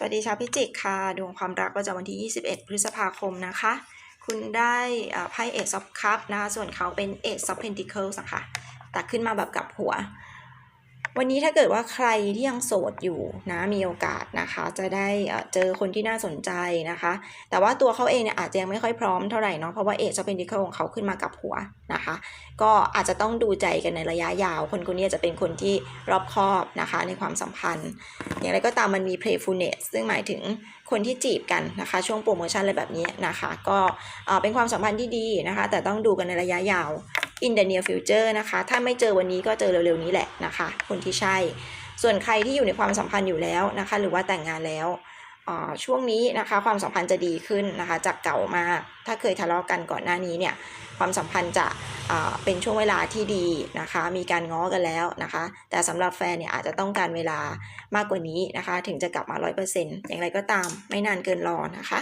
สวัสดีชาวพิจิกค่ะ ดวงความรักประจำวันที่ 21 พฤษภาคมนะคะ คุณได้ไพ่เอซอฟคัพนะคะ ส่วนเขาเป็นเอซอฟเพนติเคิลส์ค่ะ ตักขึ้นมาแบบกับหัว วันนี้ถ้าเกิดว่าใครที่ยังโสดอยู่นะมีโอกาสนะคะ จะได้เจอคนที่น่าสนใจนะคะ แต่ว่าตัวเขาเองเนี่ยอาจจะยังไม่ค่อยพร้อมเท่าไหร่เนาะเพราะว่าเอซอฟเพนติเคิลของเขาขึ้นมากับหัวนะคะ ก็อาจจะต้องดูใจกันในระยะยาว คนคนนี้จะเป็นคนที่รอบคอบนะคะในความสัมพันธ์ อย่างไรก็ตามมันมี playfulness ซึ่งหมายถึงคนที่จีบกันนะคะ ช่วงโปรโมชั่นอะไรแบบนี้นะคะ ก็เป็นความสัมพันธ์ที่ดีนะคะ แต่ต้องดูกันในระยะยาว in the near future นะคะ ถ้าไม่เจอวันนี้ก็เจอเร็วๆนี้แหละนะคะ คนที่ใช่ ส่วนใครที่อยู่ในความสัมพันธ์อยู่แล้วนะคะ หรือว่าแต่งงานแล้วอ่อช่วงนี้นะคะความสัมพันธ์จะดีขึ้นนะคะจากเก่ามาก ถ้าเคยทะเลาะกันก่อนหน้านี้เนี่ยความสัมพันธ์จะอ่าเป็นช่วงเวลาที่ดีนะคะ มีการง้อกันแล้วนะคะ แต่สำหรับแฟนเนี่ยอาจจะต้องการเวลามากกว่านี้นะคะ ถึงจะกลับมา 100%อย่างไรก็ตามไม่นานเกินรอนะคะ